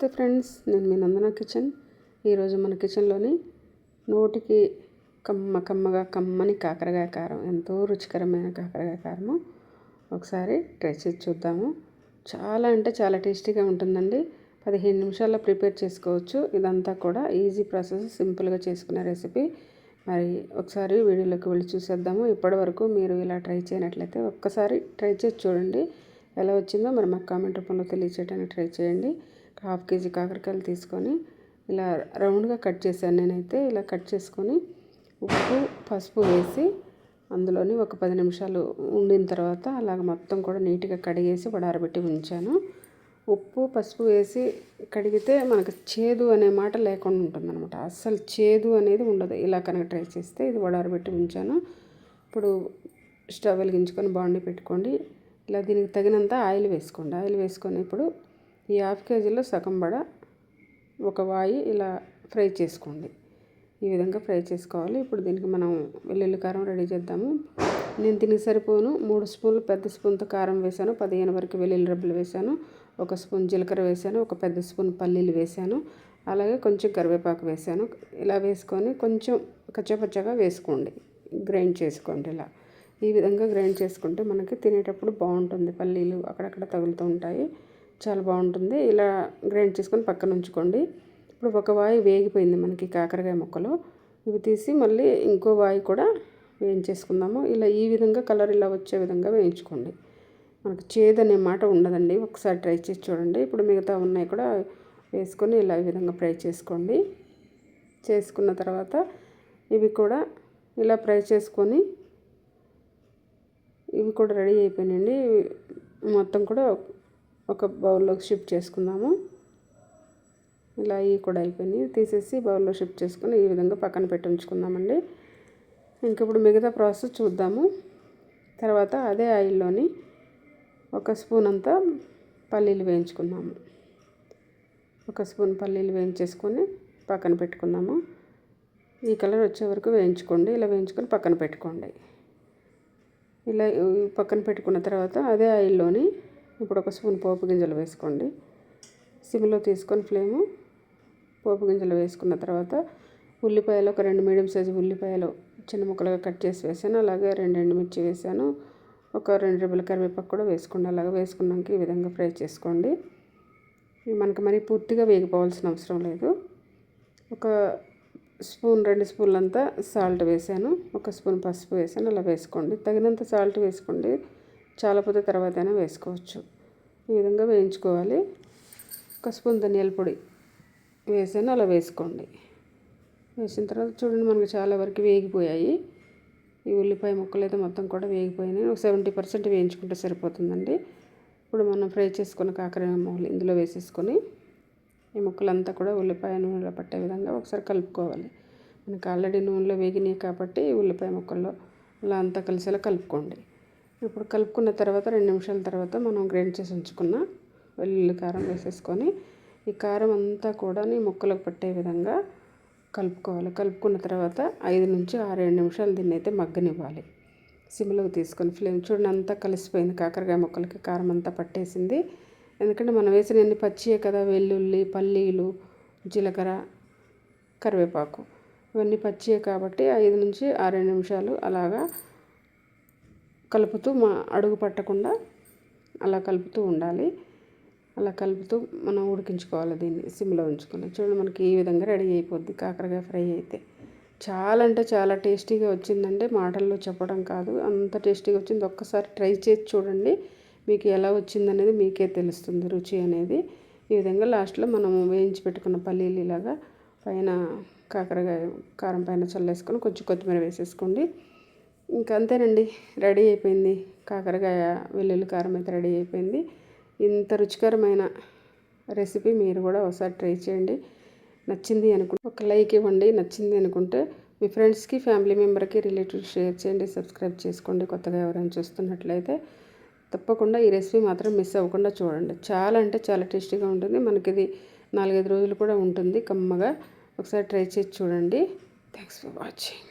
నమస్తే ఫ్రెండ్స్ నేను మీ నందన కిచెన్. ఈరోజు మన కిచెన్లోని నోటికి కమ్మ కమ్మగా కమ్మని కాకరకాయ కారం ఎంతో రుచికరమైన కాకరకాయ కారము ఒకసారి ట్రై చేసి చూద్దాము. చాలా అంటే చాలా టేస్టీగా ఉంటుందండి. పదిహేను నిమిషాల్లో ప్రిపేర్ చేసుకోవచ్చు. ఇదంతా కూడా ఈజీ ప్రాసెస్ సింపుల్గా చేసుకునే రెసిపీ. మరి ఒకసారి వీడియోలోకి వెళ్ళి చూసేద్దాము. ఇప్పటి వరకు మీరు ఇలా ట్రై చేయనట్లయితే ఒక్కసారి ట్రై చేసి చూడండి. ఎలా వచ్చిందో మరి మాకు కామెంట్ రూపంలో తెలియచేయడానికి ట్రై చేయండి. హాఫ్ కేజీ కాకరకాయలు తీసుకొని ఇలా రౌండ్గా కట్ చేశాను నేనైతే. ఇలా కట్ చేసుకొని ఉప్పు పసుపు వేసి అందులోని ఒక పది నిమిషాలు ఉండిన తర్వాత అలాగ మొత్తం కూడా నీట్గా కడిగేసి వడారబెట్టి ఉంచాను. ఉప్పు పసుపు వేసి కడిగితే మనకు చేదు అనే మాట లేకుండా ఉంటుంది అనమాట అస్సలు చేదు అనేది ఉండదు. ఇలా కనుక ట్రై చేస్తే ఇది వడారబెట్టి ఉంచాను. ఇప్పుడు స్టవ్ వెలిగించుకొని బాండి పెట్టుకోండి. ఇలా దీనికి తగినంత ఆయిల్ వేసుకోండి. ఆయిల్ వేసుకొని ఇప్పుడు ఈ హాఫ్ కేజీలో సగం బడ ఒక వాయి ఇలా ఫ్రై చేసుకోండి. ఈ విధంగా ఫ్రై చేసుకోవాలి. ఇప్పుడు దీనికి మనం వెల్లుల్లి కారం రెడీ చేద్దాము. నేను దీనికి సరిపోను మూడు స్పూన్లు పెద్ద స్పూన్తో కారం వేశాను. పదిహేను వరకు వెల్లుల్లి రబ్బులు వేశాను. ఒక స్పూన్ జీలకర్ర వేశాను. ఒక పెద్ద స్పూన్ పల్లీలు వేశాను. అలాగే కొంచెం కరివేపాకు వేశాను. ఇలా వేసుకొని కొంచెం కచ్చపచ్చగా వేసుకోండి. గ్రైండ్ చేసుకోండి ఇలా. ఈ విధంగా గ్రైండ్ చేసుకుంటే మనకి తినేటప్పుడు బాగుంటుంది. పల్లీలు అక్కడక్కడ తగులుతూ ఉంటాయి. చాలా బాగుంటుంది. ఇలా గ్రైండ్ చేసుకొని పక్కన ఉంచుకోండి. ఇప్పుడు ఒక వాయి వేగిపోయింది మనకి కాకరకాయ ముక్కలు. ఇవి తీసి మళ్ళీ ఇంకో వాయి కూడా వేయించేసుకుందాము. ఇలా ఈ విధంగా కలర్ ఇలా వచ్చే విధంగా వేయించుకోండి. మనకు చేదు అనే మాట ఉండదండి. ఒకసారి ట్రై చేసి చూడండి. ఇప్పుడు మిగతా ఉన్నాయి కూడా వేసుకొని ఇలా ఈ విధంగా ఫ్రై చేసుకోండి. చేసుకున్న తర్వాత ఇవి కూడా ఇలా ఫ్రై చేసుకొని ఇవి కూడా రెడీ అయిపోయినాయండి. మొత్తం కూడా ఒక బౌల్లోకి షిఫ్ట్ చేసుకుందాము. ఇలా ఇవి కూడా అయిపోయినాయి. తీసేసి బౌల్లో షిఫ్ట్ చేసుకుని ఈ విధంగా పక్కన పెట్టి ఉంచుకుందామండి. ఇంక ఇప్పుడు మిగతా ప్రాసెస్ చూద్దాము. తర్వాత అదే ఆయిల్లోని ఒక స్పూన్ అంతా పల్లీలు వేయించుకుందాము. ఒక స్పూన్ పల్లీలు వేయించేసుకొని పక్కన పెట్టుకుందాము. ఈ కలర్ వచ్చే వరకు వేయించుకోండి. ఇలా వేయించుకొని పక్కన పెట్టుకోండి. ఇలా పక్కన పెట్టుకున్న తర్వాత అదే ఆయిల్లోని ఇప్పుడు ఒక స్పూన్ పోపు గింజలు వేసుకోండి. సిమ్లో తీసుకొని ఫ్లేము పోపు గింజలు వేసుకున్న తర్వాత ఉల్లిపాయలు ఒక రెండు మీడియం సైజు ఉల్లిపాయలు చిన్న ముక్కలుగా కట్ చేసి వేసాను. అలాగే రెండు ఎండుమిర్చి వేసాను. ఒక రెండు రెబ్బల కరివేపాకు కూడా వేసుకోండి. అలాగే వేసుకున్నాక ఈ విధంగా ఫ్రై చేసుకోండి. మనకు మరి పూర్తిగా వేగిపోవాల్సిన అవసరం లేదు. ఒక స్పూన్ రెండు స్పూన్లంతా సాల్ట్ వేసాను. ఒక స్పూన్ పసుపు వేసాను. అలా వేసుకోండి. తగినంత సాల్ట్ వేసుకోండి. చాలా పోతే తర్వాత అయినా వేసుకోవచ్చు. ఈ విధంగా వేయించుకోవాలి. ఒక స్పూన్ ధనియాల పొడి వేసాను అలా వేసుకోండి. వేసిన తర్వాత చూడండి మనకు చాలా వరకు వేగిపోయాయి. ఈ ఉల్లిపాయ ముక్కలు అయితే మొత్తం కూడా వేగిపోయినాయి. ఒక సెవెంటీ పర్సెంట్ వేయించుకుంటే సరిపోతుందండి. ఇప్పుడు మనం ఫ్రై చేసుకున్న కాకర ముక్కలు ఇందులో వేసేసుకొని ఈ ముక్కలంతా కూడా ఉల్లిపాయ నూనెలో పట్టే విధంగా ఒకసారి కలుపుకోవాలి. మనకు ఆల్రెడీ నూనెలో వేగినాయి కాబట్టి ఉల్లిపాయ ముక్కల్లో అలా అంతా కలిసేలా కలుపుకోండి. ఇప్పుడు కలుపుకున్న తర్వాత రెండు నిమిషాల తర్వాత మనం గ్రైండ్ చేసి ఉంచుకున్న వెల్లుల్లి కారం వేసేసుకొని ఈ కారం అంతా కూడా ముక్కలకు పట్టే విధంగా కలుపుకోవాలి. కలుపుకున్న తర్వాత ఐదు నుంచి ఆరేడు నిమిషాలు దీన్ని అయితే మగ్గనివ్వాలి. సిమ్లోకి తీసుకొని ఫ్లేమ్ చూడండి అంతా కలిసిపోయింది. కాకరకాయ ముక్కలకి కారం అంతా పట్టేసింది. ఎందుకంటే మనం వేసిన ఎన్ని పచ్చియే కదా వెల్లుల్లి పల్లీలు జీలకర్ర కరివేపాకు. ఇవన్నీ పచ్చియే కాబట్టి ఐదు నుంచి ఆరేడు నిమిషాలు అలాగా కలుపుతూ మా అడుగు పట్టకుండా అలా కలుపుతూ ఉండాలి. అలా కలుపుతూ మనం ఉడికించుకోవాలి దీన్ని సిమ్లో ఉంచుకొని. చూడండి మనకి ఈ విధంగా రెడీ అయిపోద్ది కాకరకాయ ఫ్రై అయితే. చాలా అంటే చాలా టేస్టీగా వచ్చిందంటే మాటల్లో చెప్పడం కాదు అంత టేస్టీగా వచ్చింది. ఒక్కసారి ట్రై చేసి చూడండి మీకు ఎలా వచ్చిందనేది మీకే తెలుస్తుంది రుచి అనేది. ఈ విధంగా లాస్ట్లో మనం వేయించి పెట్టుకున్న పల్లీలు ఇలాగా పైన కాకరకాయ కారం పైన చల్లేసుకొని కొంచెం కొత్తిమీర వేసేసుకోండి. ఇంకా అంతేనండి రెడీ అయిపోయింది. కాకరకాయ వెల్లుల్లి కారం అయితే రెడీ అయిపోయింది. ఇంత రుచికరమైన రెసిపీ మీరు కూడా ఒకసారి ట్రై చేయండి. నచ్చింది అనుకుంటే ఒక లైక్ ఇవ్వండి. నచ్చింది అనుకుంటే మీ ఫ్రెండ్స్కి ఫ్యామిలీ మెంబర్కి రిలేటివ్స్ షేర్ చేయండి. సబ్స్క్రైబ్ చేసుకోండి. కొత్తగా ఎవరైనా చూస్తున్నట్లయితే తప్పకుండా ఈ రెసిపీ మాత్రం మిస్ అవ్వకుండా చూడండి. చాలా అంటే చాలా టేస్టీగా ఉంటుంది. మనకి ఇది నాలుగైదు రోజులు కూడా ఉంటుంది. కమ్మగా ఒకసారి ట్రై చేసి చూడండి. Thanks for watching.